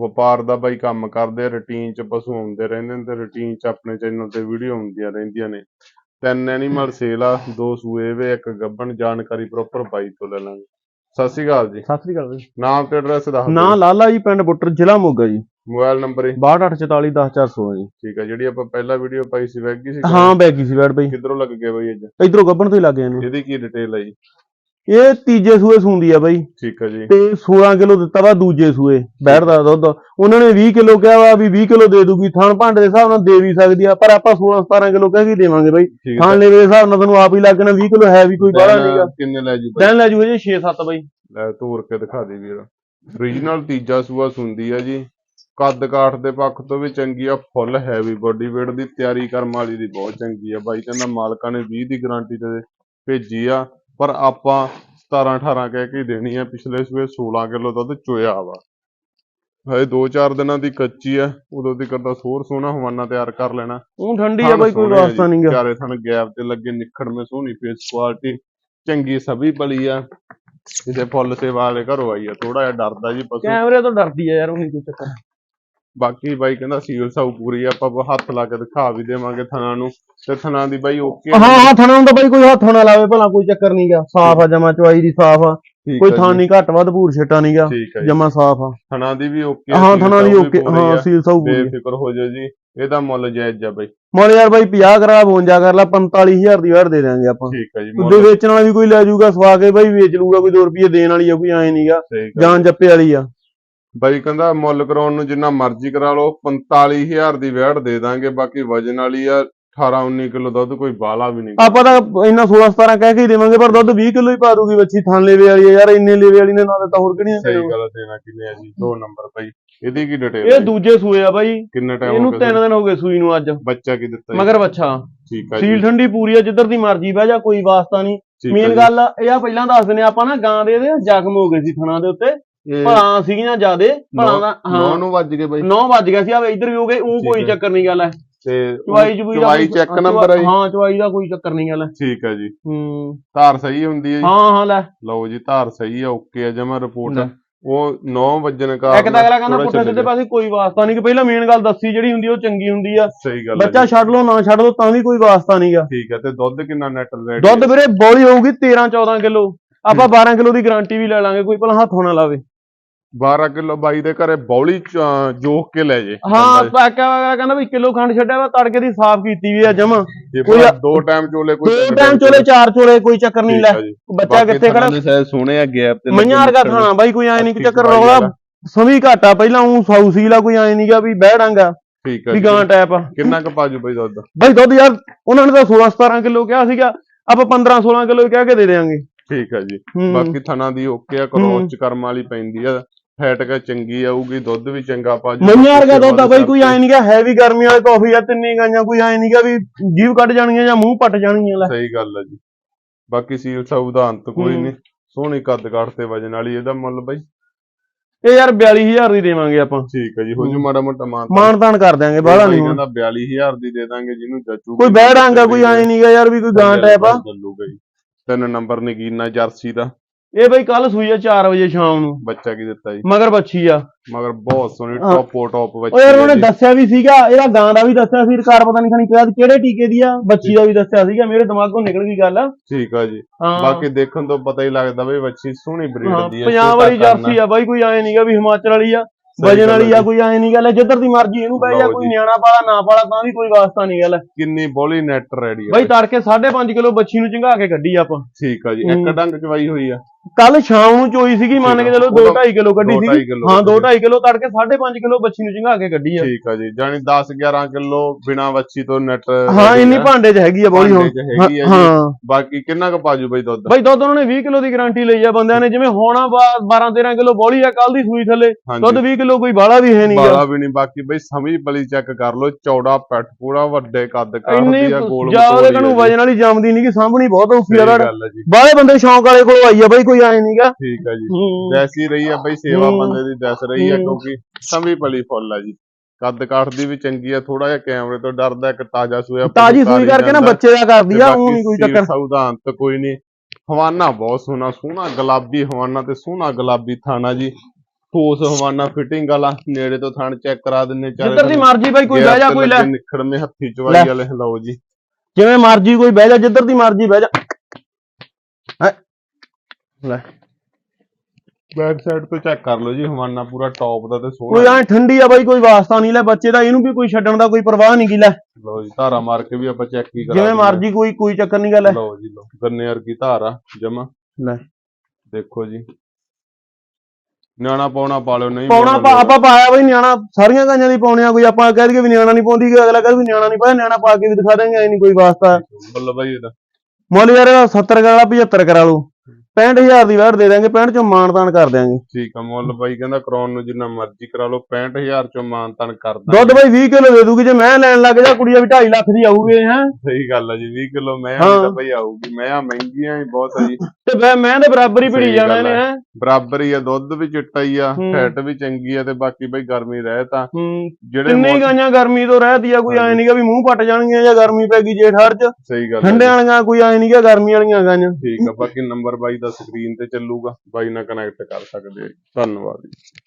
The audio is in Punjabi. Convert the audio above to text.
ਵਪਾਰ ਦਾ ਬਾਈ ਕੰਮ ਕਰਦੇ ਰੂਟੀਨ ਚ ਪਸ਼ੂ ਆਉਂਦੇ ਰਹਿੰਦੇ ਨੇ ਤੇ ਰੂਟੀਨ ਚ ਆਪਣੇ ਚੈਨਲ ਤੇ ਵੀਡੀਓ ਆਉਂਦੀਆਂ ਰਹਿੰਦੀਆਂ ਨੇ। ਤਿੰਨ ਐਨੀਮਲ ਸੇਲ ਆ ਦੋ ਸੂਏ ਵੇ ਇੱਕ ਗੱਬਣ ਜਾਣਕਾਰੀ ਪ੍ਰੋਪਰ ਬਾਈ ਤੋਂ ਲੈ ਲਾਂਗੇ। ਸਤਿ ਸ਼੍ਰੀ ਅਕਾਲ ਜੀ। ਸਤਿ ਸ੍ਰੀ ਅਕਾਲ ਜੀ। ਨਾਮ ਤੇ ਐਡਰੈਸ ਦੱਸ ਨਾਂ ਦਿਓ ਲਾਲਾ ਜੀ ਪਿੰਡ ਬੁੱਟਰ ਜ਼ਿਲ੍ਹਾ ਮੋਗਾ ਜੀ। ਮੋਬਾਈਲ ਨੰਬਰ ਹੀ 6284410416 ਜੀ। ਠੀਕ ਹੈ ਜਿਹੜੀ ਆਪਾਂ ਪਹਿਲਾ ਵੀਡੀਓ ਪਾਈ ਸੀ ਵੈਗੀ ਸੀ ਹਾਂ ਬੈਗੀ ਸੀ ਬੈਠ ਬਈ। ਕਿੱਧਰੋਂ ਲੱਗ ਗਿਆ ਬਾਈ ਅੱਜ? ਇਧਰੋਂ ਗੱਬਣ ਤੋਂ ਹੀ ਲੱਗ ਗਏ ਨੇ। ਇਹਦੀ ਕੀ ਡਿਟੇਲ ਹੈ ਜੀ? ਇਹ ਤੀਜੇ ਸੂਏ ਸੂੰਦੀ ਆ ਬਾਈ। ਠੀਕ ਹੈ ਜੀ। ਤੇ 16 ਕਿਲੋ ਦਿੱਤਾ ਵਾ ਦੂਜੇ ਸੂਏ ਬੈਠ ਦਾ ਦੁੱਧ। ਉਹਨਾਂ ਨੇ 20 ਕਿਲੋ ਕਿਹਾ ਵਾ ਵੀ 20 ਕਿਲੋ ਦੇ ਦੂਗੀ ਥਣ ਭਾਂਡੇ ਦੇ ਹਿਸਾਬ ਨਾਲ ਦੇ ਵੀ ਸਕਦੀ ਆ ਪਰ ਆਪਾਂ 16 17 ਕਿਲੋ ਕਹਿ ਕੇ ਦੇਵਾਂਗੇ ਬਾਈ। ਥਣ ਲੈਵੇ ਦੇ ਹਿਸਾਬ ਨਾਲ ਤੁਹਾਨੂੰ ਆਪ ਹੀ ਲੱਗਣਾ 20 ਕਿਲੋ ਹੈ ਵੀ ਕੋਈ ਬਾਹਲਾ ਨਹੀਂਗਾ ਕਿੰਨੇ ਲੈ ਜੀ ਬਾਈ? ਲੈ ਜੂਗੇ ਜੀ 6 7 ਬਾਈ। ਲੈ ਤੋਰ ਕੇ ਦਿਖਾ ਦੇ ਵੀਰ। ਓਰੀਜਨਲ ਤੀਜਾ ਸੂਆ ਸੁੰਦੀ ਆ ਜੀ। ਕੱਦ ਕਾਠ ਦੇ ਪੱਖ ਤੋਂ ਵੀ ਚੰਗੀ ਆ ਫੁੱਲ ਹੈਵੀ ਬੋਡੀ weight ਦੀ ਤਿਆਰੀ ਕਰਮ ਵਾਲੀ ਦੀ ਬਹੁਤ ਚੰਗੀ ਆ। ਬਾਈ ਕਹਿੰਦਾ ਮਾਲਕਾਂ ਨੇ 20 ਦੀ ਗਾਰੰਟੀ ਤੇ ਭੇਜੀ ਆ। ਪਰ ਆਪਾਂ 17 18 ਕਹਿ ਕੇ ਹੀ ਦੇਣੀ ਆ ਪਿਛਲੇ ਸੂਏ 16 ਕਿਲੋ ਦੁੱਧ ਚੋਇਆ ਵਾ। ਹਜੇ 2-4 ਦਿਨਾਂ ਦੀ ਕੱਚੀ ਆ ਉਦੋਂ ਦੀ ਕਰਦਾ ਹੋਰ ਸੋਹਣਾ ਹਵਾਨਾ ਤਿਆਰ ਕਰ ਲੈਣਾ। ਉਹ ਠੰਡੀ ਆ ਬਾਈ ਕੋਈ ਵਾਸਤਾ ਨਹੀਂਗਾ ਚਾਰੇ ਥਣ ਗੈਪ ਤੇ ਲੱਗੇ ਨਿਖੜ ਮੇ ਸੋਹਣੀ ਫੇਸ ਕੁਆਲਿਟੀ ਚੰਗੀ ਸਭੀ ਬਲੀ ਆ। ਕਿਸੇ ਫੁੱਲ ਸੇਵਾ ਵਾਲੇ ਘਰੋਂ ਆਈ ਆ ਥੋੜਾ ਜਿਹਾ ਡਰਦਾ ਜੀ ਪਸ਼ੂ। ਕੈਮਰੇ ਤੋਂ ਡਰਦੀ ਆ ਯਾਰ ਉਹ ਨਹੀਂ ਕੋਈ ਚੱਕਰ। ਬਾਕੀ ਬਾਈ ਕਹਿੰਦਾ ਸੀਲ ਸਾਊ ਪੂਰੀ ਆ, ਆਪਾਂ ਹੱਥ ਲਾ ਕੇ ਦਿਖਾ ਵੀ ਦੇਵਾਂਗੇ ਥਣਾ ਨੂੰ। ਤੇ ਥਣਾ ਦੀ ਬਾਈ ਓਕੇ ਹਾਂ ਹਾਂ ਥਣਾ ਨੂੰ ਤਾਂ ਬਾਈ ਕੋਈ ਹੱਥ ਨਾ ਲਾਵੇ ਭਲਾ ਕੋਈ ਚੱਕਰ ਨਹੀਂਗਾ ਸਾਫ਼ ਆ ਜਮਾ ਚਵਾਈ ਦੀ ਸਾਫ਼ ਆ। ਕੋਈ ਆ ਥਾਂ ਨਹੀਂ ਘੱਟ ਵੱਧ ਭੂਰ ਛੇਟਾ ਨਹੀਂਗਾ ਜਮਾ ਸਾਫ਼ ਆ। ਥਣਾ ਦੀ ਵੀ ਓਕੇ ਹਾਂ ਥਣਾ ਦੀ ਓਕੇ ਹਾਂ ਸੀਲ ਸਾਊ ਪੂਰੀ ਬੇਫਿਕਰ ਹੋ ਜਾਓ ਜੀ ਇਹਦਾ ਮੁੱਲ ਜਾਇਜ਼ ਆ ਬਾਈ। ਮੁੱਲ ਯਾਰ ਬਾਈ 50 ਕਰਾ 52 ਕਰ ਲਾ 45000 ਦੀ ਵਾਰ ਦੇ ਦਿਆਂਗੇ ਆਪਾਂ। ਠੀਕ ਹੈ ਜੀ ਮੁੱਲ। ਵੇਚਣ ਵਾਲਾ ਵੀ ਕੋਈ ਲੈ ਜਾਊਗਾ ਸਵਾ ਕੇ ਬਾਈ ਵੇਚ ਲੂਗਾ ਕੋਈ 2 ਰੁਪਏ ਦੇਣ ਵਾਲੀ ਆ ਕੋਈ ਐ ਨਹੀਂਗਾ। ਜਾਨ ਜੱਪੇ ਵਾਲੀ ਆ। ਬਾਈ ਕਹਿੰਦਾ ਮੁੱਲ ਕਰਾਉਣ ਨੂੰ ਜਿੰਨਾ ਮਰਜ਼ੀ ਕਰਾ ਲਓ 45000 ਦੀ ਵੈੜ ਦੇ ਦਾਂਗੇ ਬਾਕੀ ਵਜਨ ਵਾਲੀ ਆ 18 19 ਕਿਲੋ ਦੁੱਧ ਕੋਈ ਬਾਲਾ ਵੀ ਨਹੀਂ। ਆਪਾਂ ਤਾਂ ਇੰਨਾ 16 17 ਕਹਿ ਕੇ ਹੀ ਦੇਵਾਂਗੇ ਪਰ ਦੁੱਧ 20 ਕਿਲੋ ਹੀ ਪਾ ਦੂਗੀ ਬੱਚੀ ਥਾਂ ਲੇਵੇ ਵਾਲੀ ਆ ਯਾਰ ਇੰਨੇ ਲੇਵੇ ਵਾਲੀ ਨੇ ਨਾ ਤਾਂ ਹੋਰ ਕਿਹੜੀਆਂ ਸਹੀ। ਗੱਲ ਦੇਣਾ ਕਿੰਨੇ ਆ ਜੀ? ਦੋ ਨੰਬਰ ਬਾਈ ਇਹਦੀ ਕੀ ਡਿਟੇਲ ਇਹ ਦੂਜੇ ਸੂਏ ਆ ਬਾਈ। ਕਿੰਨਾ ਟਾਈਮ ਹੋ ਇਹਨੂੰ ਗਿਆ 3 ਦਿਨ ਹੋ ਗਏ ਸੂਈ ਨੂੰ ਅੱਜ। ਬੱਚਾ ਕੀ ਦਿੱਤਾ ਮਗਰ ਬੱਚਾ। ਠੀਕ ਆ ਜੀ। ਸੀਲ ਠੰਡੀ ਪੂਰੀ ਆ ਜਿੱਧਰ ਦੀ ਮਰਜ਼ੀ ਬਹਿ ਜਾ ਕੋਈ ਵਾਸਤਾ ਨਹੀਂ। ਮੇਨ। ਗੱਲ ਇਹ ਆ ਪਹਿਲਾਂ ਦੱਸ ਦਿੰਦੇ ਆਪਾਂ ਨਾ ਗਾਂ ਦੇ ਇਹਦੇ ਜ਼ਖਮ ਹੋ ਗਏ ਸੀ ਥਣਾ ਦੇ ਉੱਤੇ। ਭਲਾਂ ਸੀਗੀਆਂ ਜਿਆਦੇ ਭਲਾਂ ਦਾ ਹਾਂ। ਨੂੰ ਵੱਜ ਗਏ ਬਾਈ। 9 ਵੱਜ ਗਿਆ ਸੀ ਆ ਇੱਧਰ ਵੀ ਹੋ ਗਏ ਉਹ ਕੋਈ ਹੈ। ਚੱਕਰ ਨਹੀਂ ਗੱਲ ਹੈ। ਤੇ ਚਵਾਈ ਚੁਵਾਈ ਦਾ ਚਵਾਈ ਚੈੱਕ ਹਾਂ, ਨੰਬਰ ਹੈ ਹਾਂ ਚਵਾਈ ਦਾ ਕੋਈ ਚੱਕਰ ਨਹੀਂ ਗੱਲ ਹੈ। ਠੀਕ ਹੈ ਜੀ। ਹੂੰ। ਧਾਰ ਸਹੀ ਹੁੰਦੀ ਹੈ ਜੀ। ਹਾਂ ਹਾਂ ਲੈ। ਲਓ ਜੀ ਧਾਰ ਸਹੀ ਆ ਓਕੇ ਆ ਜਮਾ। ਰਿਪੋਰਟ। ਉਹ 9 ਵਜਣ ਕਾਰਨ ਇੱਕ ਤਾਂ ਅਗਲਾ ਕਹਿੰਦਾ ਪੁੱਠੇ ਸਿੱਧੇ ਪਾਸੇ ਕੋਈ ਵਾਸਤਾ ਨਹੀਂ ਕਿ ਪਹਿਲਾਂ ਮੇਨ ਗੱਲ ਦੱਸੀ ਜਿਹੜੀ ਹੁੰਦੀ ਉਹ ਚੰਗੀ ਹੁੰਦੀ ਆ। ਸਹੀ ਗੱਲ ਹੈ ਬੱਚਾ ਛੱਡ ਲਓ ਨਾ ਛੱਡ ਲਓ ਤਾਂ ਵੀ ਕੋਈ ਵਾਸਤਾ ਨਹੀਂਗਾ ਠੀਕ ਹੈ ਤੇ ਦੁੱਧ ਕਿੰਨਾ ਨੈਟ ਰੇਟ ਦੁੱਧ ਵੀਰੇ ਬੋਲੀ ਹੋਊਗੀ 13 14 ਕਿਲੋ। ਆਪਾਂ 12 ਕਿਲੋ ਦੀ ਗਾਰੰਟੀ ਵੀ ਲੈ ਲਾਂਗੇ ਕੋਈ ਭਲਾ ਹੱਥ ਨਾ ਲਾਵੇ। 12 ਕਿਲੋ ਬਾਈ ਦੇ ਘਰੇ ਬੌਲੀ ਚ- ਜੋਖ ਕੇ ਲੈ ਜੇ। ਹਾਂ ਤਾਂ ਕਿਆ ਕਹਿੰਦਾ ਵੀ ਕਿਲੋ ਖੰਡ ਛੱਡਿਆ ਵਾ ਤੜਕੇ ਦੀ ਸਾਫ਼ ਕੀਤੀ ਵੀ ਆ ਜਮਾ। ਕੋਈ- ਦੋ ਟਾਈਮ ਚੋਲੇ ਕੋਈ ਦੋ ਟਾਈਮ ਚੋਲੇ ਚਾਰ ਚੋਲੇ ਕੋਈ ਚੱਕਰ ਨਹੀਂ ਲੈ। ਬੱਚਾ ਕਿੱਥੇ ਖੜਾ? ਸਹਿ ਸੋਹਣੇ ਆ ਗੈਪ ਤੇ ਮਈਆਂ ਵਰਗਾ ਥਾਣਾ ਬਾਈ ਕੋਈ ਐ ਨਹੀਂ ਕਿ ਚੱਕਰ ਰੌਲਾ। ਸਮੀ ਘਾਟਾ ਪਹਿਲਾਂ ਉਹ ਸਾਊ ਸੀਲਾ ਕੋਈ ਐ ਨਹੀਂਗਾ ਵੀ ਬਹਿੜਾਂਗਾ ਠੀਕ ਹੈ ਵੀ। ਗਾਂ ਟੈਪ ਆ। ਕਿੰਨਾ ਕੁ ਪਾਜੂ ਬਾਈ ਦੁੱਧ? ਬਾਈ ਦੁੱਧ ਯਾਰ ਉਹਨਾਂ ਨੇ ਤਾਂ 16 17 ਕਿਲੋ ਕਿਹਾ ਸੀਗਾ ਆਪਾਂ 15 16 ਕਿਲੋ ਕਹਿ ਕੇ ਦੇ ਦੇਾਂਗੇ ਠੀਕ ਹੈ ਜੀ। ਬਾਕੀ ਥਣਾ ਦੀ ਓਕੇ ਆ ਕਰੋਸ ਚ ਕਰਮ ਵਾਲੀ ਪੈਂਦੀ ਆ। ਫੈਟ ਕਾ ਚੰਗੀ ਆਊਗੀ ਦੁੱਧ ਵੀ ਚੰਗਾ ਪਾਜੂ ਮਈਆਂ ਵਰਗਾ ਦੁੱਧ ਆ ਬਾਈ ਕੋਈ ਐ ਨਹੀਂਗਾ ਹੈਵੀ ਗਰਮੀ ਵਾਲੇ ਕਾਫੀ ਆ ਤਿੰਨੇ ਗਾਈਆਂ ਕੋਈ ਐ ਨਹੀਂਗਾ ਵੀ ਜੀਵ ਕੱਢ ਜਾਣਗੀਆਂ ਜਾਂ ਮੂੰਹ ਪੱਟ ਜਾਣਗੀਆਂ ਲੈ। ਸਹੀ ਗੱਲ ਹੈ ਜੀ। ਬਾਕੀ ਸੀਲ ਸਾਊ ਦਾ ਅੰਤ ਕੋਈ। ਨਹੀਂ ਸੋਹਣੀ ਕੱਦ ਕਾਠ ਤੇ ਵਜਨ ਵਾਲੀ ਇਹਦਾ ਮੁੱਲ ਬਾਈ। ਇਹ ਯਾਰ 42000 ਦੀ ਦੇਵਾਂਗੇ ਆਪਾਂ। ਠੀਕ ਹੈ ਜੀ ਹੋ ਜੂ ਮਾੜਾ ਮੋਟਾ ਮਾਨ ਮਾਣ ਤਾਣ ਕਰ ਦਿਆਂਗੇ ਬਾਹਲਾ ਨਹੀਂ ਕਹਿੰਦਾ 42000 ਦੀ ਦੇ ਦਾਂਗੇ ਜਿਹਨੂੰ ਜੱਚੂ ਕੋਈ ਬਹਿੜਾਂਗਾ ਕੋਈ ਐ ਨਹੀਂਗਾ ਯਾਰ ਵੀ ਕੋਈ ਗਾਂ ਟੈਪ ਆ। ਜੀ ਤਿੰਨ ਨੰਬਰ ਨਗੀਨਾ ਜਰਸੀ ਦਾ। ਇਹ ਬਈ ਕੱਲ ਸੂਈ ਆ 4 ਵਜੇ ਸ਼ਾਮ ਨੂੰ। ਬੱਚਾ ਕੀ ਦਿੱਤਾ ਜੀ? ਮਗਰ ਬੱਚੀ ਆ। ਮਗਰ ਬਹੁਤ ਸੋਹਣੀ। ਟੌਪੋ ਟੌਪ ਬੱਚੀ ਉਹ ਯਾਰ ਉਹਨੇ। ਦੱਸਿਆ ਵੀ ਸੀਗਾ ਇਹਦਾ ਗਾਂ ਦਾ ਵੀ ਦੱਸਿਆ ਸੀ ਰਿਕਾਰਡ ਪਤਾ ਨਹੀਂ ਖਣੀ ਕਿਹੜਾ ਕਿਹੜੇ ਟੀਕੇ ਦੀ ਆ ਬੱਚੀ ਦਾ ਵੀ ਦੱਸਿਆ ਸੀਗਾ ਮੇਰੇ ਦਿਮਾਗੋਂ ਨਿਕਲ ਗਈ ਗੱਲ। ਠੀਕ ਆ ਜੀ। ਬਾਕੀ ਦੇਖਣ ਤੋਂ ਪਤਾ ਹੀ ਲੱਗਦਾ ਬਈ ਬੱਚੀ ਸੋਹਣੀ ਬਰੀਡ ਦੀ ਹੈ ਪੰਜਾਬ ਵਾਲੀ ਜਰਸੀ ਆ ਬਾਈ ਕੋਈ ਐ ਨਹੀਂਗਾ ਵੀ ਹਿਮਾਚਲ ਵਾਲੀ ਆ ਵਜਨ ਵਾਲੀ ਆ ਕੋਈ ਐ ਨਹੀਂ ਗੱਲ ਜਿੱਧਰ ਦੀ ਮਰਜ਼ੀ ਇਹਨੂੰ ਬਹਿ ਜਾ ਕੋਈ। ਨਿਆਣਾ ਪਾਲਾ ਨਾ ਪਾਲਾ ਤਾਂ ਵੀ ਕੋਈ ਵਾਸਤਾ ਨਹੀਂ ਗੱਲ। ਕਿੰਨੀ ਬੋਲੀ ਨੈਟ ਰੈਡੀ ਹੈ ਬਾਈ ਤੜਕੇ 5.5 ਕਿਲੋ ਬੱਚੀ ਨੂੰ ਚੰਗਾ ਕੇ ਕੱਢੀ ਆਪਾਂ। ਠੀਕ ਆ ਜੀ। ਇੱਕ ਡੰਗ ਚਵਾਈ ਹੋਈ ਆ। ਕੱਲ ਸ਼ਾਮ ਨੂੰ ਚੋਈ ਸੀਗੀ ਮੰਨ ਕੇ। ਚਲੋ 2 2.5 ਕਿਲੋ ਕੱਢੀ ਸੀਗੀ। ਹਾਂ 2 ਕੱਢੀ। 2.5 ਕਿਲੋ ਤੜਕੇ 5.5 ਕਿਲੋ ਬੱਚੀ ਨੂੰ ਚੰਗਾ ਕੇ ਕੱਢੀ ਆ। ਠੀਕ ਆ ਜੀ ਜਾਨੀ 10 11 ਕਿਲੋ ਬਿਨਾ ਵੱਛੀ ਤੋਂ ਨੈਟ ਹਾਂ ਇੰਨੀ ਭਾਂਡੇ 'ਚ ਹੈਗੀ ਆ ਬੋਲੀ ਹੁਣ। ਹਾਂ। ਬਾਕੀ ਕਿੰਨਾ ਕੁ ਪਾਜੂ ਬਈ ਦੁੱਧ? ਬਈ ਦੁੱਧ ਉਹਨਾਂ ਨੇ 20 ਕਿਲੋ ਦੀ ਗਾਰੰਟੀ ਲਈ ਆ ਬੰਦਿਆਂ ਨੇ ਜਿਵੇਂ ਹੋਣਾ 12 13 ਕਿਲੋ ਬੋਲੀ ਆ ਕੱਲ ਦੀ ਸੂਈ ਥੱਲੇ। ਦੁੱਧ ਹਾਂਜੀ 20 ਕਿਲੋ ਕੋਈ ਬਾਲਾ ਵੀ ਹੈ ਨਹੀਂਗਾ ਬਾਲਾ ਵੀ ਨਹੀਂ ਬਾਕੀ ਬਈ ਸਮਝ ਬਲੀ ਚੈੱਕ ਕਰ ਲੋ ਚੌੜਾ ਪੈਟ ਪੂਰਾ ਵੱਡੇ ਕੱਦ ਕਰਦੀ ਆ ਗੋਲ ਕਨੂੰ ਜੀ। ਵਜਨ ਵਾਲੀ ਜੰਮਦੀ ਨਹੀਂ ਕਿ ਸਾਂਭਣੀ ਬਹੁਤ ਔਖੀ ਆ ਬਾਹਲੇ ਬੰਦੇ ਸ਼ੌਂਕ ਵਾਲੇ ਕੋਲ ਆਈ ਆ ਬਈ ਕੋਈ ਆਏ ਨਹੀਂਗਾ ਠੀਕ ਆ ਜੀ। ਦੈਸੀ ਰਹੀ ਆ ਬਈ ਸੇਵਾ ਹੂੰ। ਬੰਦੇ ਦੀ ਦਸ ਰਹੀ ਆ ਹੂੰ। ਕਿਉਂਕਿ ਸਮੀ ਪਲੀ ਫੁੱਲ ਆ ਜੀ। ਕੱਦ ਕਾਠ ਦੀ ਵੀ ਚੰਗੀ ਆ ਥੋੜਾ ਜਿਹਾ ਕੈਮਰੇ ਤੋਂ ਡਰਦਾ ਇੱਕ ਤਾਜ਼ਾ ਸੂਆ ਤਾਜੀ ਸੂਈ ਕਰਕੇ ਨਾ ਬੱਚੇ ਦਾ ਕਰਦੀ ਆ ਉਹ ਨਹੀਂ ਕੋਈ ਚੱਕਰ। ਸੌਦਾ ਅੰਤ ਕੋਈ ਨਹੀਂ ਹਵਾਨਾ ਬਹੁਤ ਸੋਹਣਾ ਸੋਹਣਾ ਗੁਲਾਬੀ ਹਵਾਨਾ ਤੇ ਸੋਹਣਾ ਗੁਲਾਬੀ ਥਾਣਾ ਜੀ। ਠੋਸ ਹਵਾਨਾ ਫਿਟਿੰਗ ਵਾਲਾ ਨੇੜੇ ਤੋਂ ਥਣ ਚੈੱਕ ਕਰਾ ਦਿੰਨੇ ਜਿੱਧਰ ਦੀ ਮਰਜ਼ੀ ਬਈ ਕੋਈ ਬਹਿ ਜਾ ਕੋਈ ਲੈ। ਨਿਖੜਵੇਂ ਹੱਥੀ ਲੈ। ਚਵਾਈ ਵਾਲੇ ਲਓ ਜੀ। ਜਿਵੇਂ ਮਰਜ਼ੀ ਕੋਈ ਬਹਿ ਜਾ ਜਿੱਧਰ ਦੀ ਮਰਜ਼ੀ ਬਹਿ ਜਾ। ਹੈਂ। ਲੈ। ਬੈਕ ਸਾਈਡ ਤੋਂ ਚੈੱਕ ਕਰ ਲਓ ਜੀ ਹਵਾਨਾ ਪੂਰਾ ਟੌਪ ਦਾ ਤੇ ਕੋਈ ਸੋਹਣਾ ਐ ਠੰਡੀ ਆ ਬਾਈ ਕੋਈ ਵਾਸਤਾ ਨਹੀਂ ਲੈ ਬੱਚੇ ਦਾ ਇਹਨੂੰ ਵੀ ਕੋਈ ਛੱਡਣ ਦਾ ਕੋਈ ਪਰਵਾਹ ਨਹੀਂ ਕੀ ਲੈ। ਲਓ ਜੀ ਧਾਰਾ ਮਾਰ ਕੇ ਵੀ ਆਪਾਂ ਚੈੱਕ ਹੀ ਕਰਾ ਜਿਵੇਂ ਦਿੰਦੇ ਮਰਜ਼ੀ ਕੋਈ ਕੋਈ ਚੱਕਰ ਨਹੀਂ ਗੱਲ ਲਓ ਜੀ ਲਓ ਗੰਨੇ ਵਰਗੀ ਧਾਰਾ ਜਮਾ। ਲੈ। ਦੇਖੋ ਜੀ। ਨਿਆਣਾ ਪਾਉਣਾ ਪਾ ਲਿਓ ਨਹੀਂ ਪਾਉਣਾ ਆਪਾਂ ਪਾਇਆ ਬਈ ਨਿਆਣਾ ਸਾਰੀਆਂ ਗਾਂਆਂ ਦੀ ਪਾਉਣੇ ਆ ਕੋਈ ਆਪਾਂ ਕਹਿ ਦਈਏ ਵੀ ਨਿਆਣਾ ਨਹੀਂ ਪਾਉਂਦੀ ਕਿ ਅਗਲਾ ਕਹੇ ਵੀ ਨਿਆਣਾ ਨਹੀਂ ਪਾਇਆ ਨਿਆਣਾ ਪਾ ਕੇ ਵੀ ਦਿਖਾ ਦੇਂਗੇ ਐ ਨਹੀਂ ਕੋਈ ਵਾਸਤਾ। ਬੱਲੇ ਬਾਈ ਇਹਦਾ। ਮੁੱਲ ਯਾਰ ਇਹਦਾ 70 ਕਰਾ ਲਾ 75 ਕਰਾ ਲਓ। 65000 ਦੀ ਵਾਰ ਦੇ ਦਾਂਗੇ 65 ਚੋਂ ਮਾਨਤਾਨ ਕਰ ਦਿਆਂਗੇ ਠੀਕ ਆ ਮੁੱਲ ਬਾਈ ਕਹਿੰਦਾ ਕਰਾਉਣ ਨੂੰ ਜਿੰਨਾ ਮਰਜ਼ੀ ਕਰਾ ਲਓ 65000 ਚੋਂ ਮਾਨ ਤਨ ਕਰਦਾ ਦੁੱਧ ਬਈ 20 ਕਿਲੋ ਦੇ ਦੂਗੀ ਜੇ ਮੈਂ ਲੈਣ ਲੱਗ ਜਾ ਕੁੜੀਆਂ ਵੀ 2.5 ਲੱਖ ਦੀ ਆਊਗੀ ਹੈ ਸਹੀ ਗੱਲ ਆ ਜੀ 20 ਕਿਲੋ ਮੈਂ। ਤਾਂ ਬਈ ਆਊਗੀ ਮੈਂ ਆ ਮਹਿੰਗੀਆਂ ਹੀ ਬਹੁਤ ਆ ਜੀ ਤੇ ਮੈਂ ਮੈਂ ਦੇ ਬਰਾਬਰ ਹੀ ਭਿੜੀ ਜਾਣਾ ਨੇ ਹੈ। ਬਰਾਬਰ ਹੀ ਆ ਦੁੱਧ ਵੀ ਚਿੱਟਾ ਹੀ ਆ। ਫੈਟ ਵੀ ਚੰਗੀ ਆ ਤੇ ਬਾਕੀ ਬਈ ਗਰਮੀ ਰਹਿ ਤਾਂ ਜਿਹੜੇ ਕਿੰਨੀ ਗਾਂਆਂ ਗਰਮੀ ਤੋਂ ਰਹਿਦੀ ਆ ਕੋਈ ਐ। ਨਹੀਂਗਾ ਵੀ ਮੂੰਹ ਪੱਟ ਜਾਣਗੀਆਂ ਜਾਂ ਗਰਮੀ ਪੈ ਗਈ ਜੇਠ ਹੜ ਚ ਸਹੀ ਗੱਲ ਠੰਡੇ। ਵਾਲੀਆਂ ਕੋਈ ਐ ਨਹੀਂਗਾ ਗਰਮੀ ਵਾਲੀਆਂ ਗਾਂਆਂ ਠੀਕ ਆ ਬਾਕੀ ਨੰਬਰ ਬਾਈ ਦਾ ਸਕਰੀਨ ਤੇ ਚੱਲੂਗਾ ਬਾਈ ਨਾਲ ਕਨੈਕਟ ਕਰ ਸਕਦੇ ਆ ਜੀ। ਧੰਨਵਾਦ ਜੀ